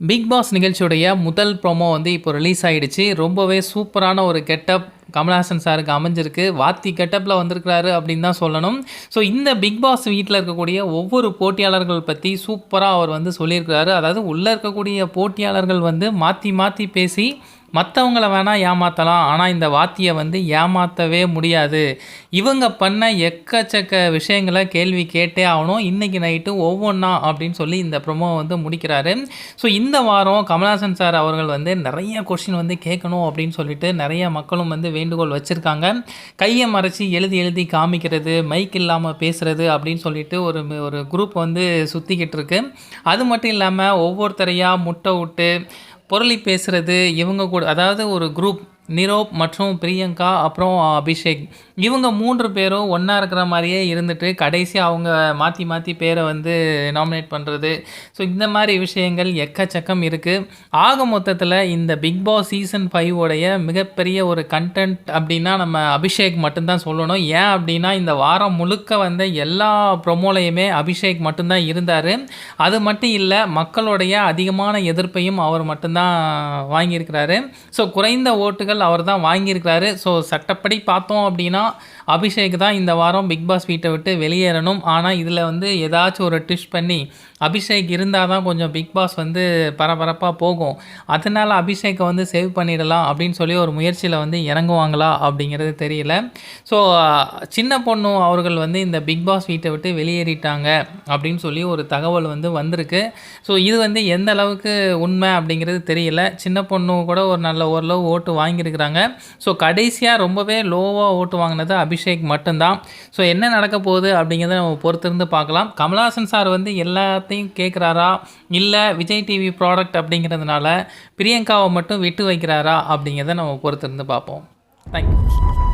Big pass நிகழ்ச்சியுடைய முதல் promo வந்து இப்போ ரிலீஸ் ஆகிடுச்சு ரொம்பவே சூப்பரான ஒரு கெட்டப் கமல்ஹாசன் சாருக்கு அமைஞ்சிருக்கு. வாத்தி கெட்டப்பில் வந்திருக்கிறாரு அப்படின்னு தான் சொல்லணும். ஸோ இந்த பிக் பாஸ் வீட்டில் இருக்கக்கூடிய ஒவ்வொரு போட்டியாளர்கள் பற்றி சூப்பராக அவர் வந்து சொல்லியிருக்கிறாரு. அதாவது உள்ளே இருக்கக்கூடிய போட்டியாளர்கள் வந்து மாற்றி மாற்றி பேசி மற்றவங்கள வேணால் ஏமாற்றலாம் ஆனால் இந்த வாத்தியை வந்து ஏமாற்றவே முடியாது. இவங்க பண்ண எக்கச்சக்க விஷயங்களை கேள்வி கேட்டே ஆகணும். இன்றைக்கி நைட்டு ஒவ்வொன்றா அப்படின்னு சொல்லி இந்த ப்ரொமோ வந்து முடிக்கிறாரு. ஸோ இந்த வாரம் கமல்ஹாசன் சார் அவர்கள் வந்து நிறைய கொஷின் வந்து கேட்கணும் அப்படின்னு சொல்லிட்டு நிறைய மக்களும் வந்து வேண்டுகோள் வச்சுருக்காங்க. கையை மறைச்சி எழுதி எழுதி காமிக்கிறது மைக் இல்லாமல் பேசுகிறது அப்படின்னு சொல்லிட்டு ஒரு ஒரு குரூப் வந்து சுற்றிக்கிட்டு இருக்கு. அது மட்டும் இல்லாமல் ஒவ்வொருத்தரையாக முட்டை விட்டு பொருளி பேசுகிறது இவங்க கூட அதாவது ஒரு குரூப் நிரோப் மற்றும் பிரியங்கா அப்புறம் அபிஷேக். இவங்க மூன்று பேரும் ஒன்றா இருக்கிற மாதிரியே இருந்துட்டு கடைசி அவங்க மாற்றி மாற்றி பேரை வந்து நாமினேட் பண்ணுறது ஸோ இந்த மாதிரி விஷயங்கள் எக்கச்சக்கம் இருக்குது ஆக மொத்தத்தில் இந்த பிக் பாஸ் சீசன் ஃபைவ் உடைய மிகப்பெரிய ஒரு கண்டென்ட் அப்படின்னா நம்ம அபிஷேக் மட்டும்தான் சொல்லணும். ஏன் அப்படின்னா இந்த வாரம் முழுக்க வந்த எல்லா ப்ரொமோலையுமே அபிஷேக் மட்டும்தான் இருந்தார். அது மட்டும் இல்லை மக்களுடைய அதிகமான எதிர்ப்பையும் அவர் மட்டும்தான் வாங்கியிருக்கிறாரு. ஸோ குறைந்த ஓட்டுகள் அவர் தான் வாங்கியிருக்கிறாரு. ஸோ சட்டப்படி பார்த்தோம் அப்படின்னா அபிஷேக் தான் இந்த வாரம் பிக் பாஸ் வீட்டை விட்டு வெளியேறணும். ஆனால் இதில் வந்து ஏதாச்சும் ஒரு டிஷ் பண்ணி அபிஷேக் இருந்தால் தான் கொஞ்சம் பிக் பாஸ் வந்து பரபரப்பாக போகும். அதனால் அபிஷேக்கை வந்து சேவ் பண்ணிடலாம் அப்படின்னு சொல்லி ஒரு முயற்சியில் வந்து இறங்குவாங்களா அப்படிங்கிறது தெரியல. ஸோ சின்ன பொண்ணு அவர்கள் வந்து இந்த பிக் பாஸ் வீட்டை விட்டு வெளியேறிட்டாங்க அப்படின்னு சொல்லி ஒரு தகவல் வந்து வந்திருக்கு. ஸோ இது வந்து எந்த அளவுக்கு உண்மை அப்படிங்கிறது தெரியல. சின்ன பொண்ணு கூட ஒரு நல்ல ஓரளவு ஓட்டு வாங்கியிருக்கிறாங்க ஸோ கடைசியாக ரொம்பவே லோவாக ஓட்டு வாங்கினது அபிஷேக் மட்டும்தான். ஸோ என்ன நடக்க போகுது அப்படிங்கிறத நம்ம பொறுத்திருந்து பார்க்கலாம். கமல்ஹாசன் சார் வந்து எல்லாத்தையும் கேட்குறாரா இல்லை விஜய் டிவி ப்ராடக்ட் அப்படிங்கிறதுனால பிரியங்காவை மட்டும் விட்டு வைக்கிறாரா அப்படிங்கிறத நம்ம பொறுத்திருந்து பார்ப்போம். தேங்க்யூ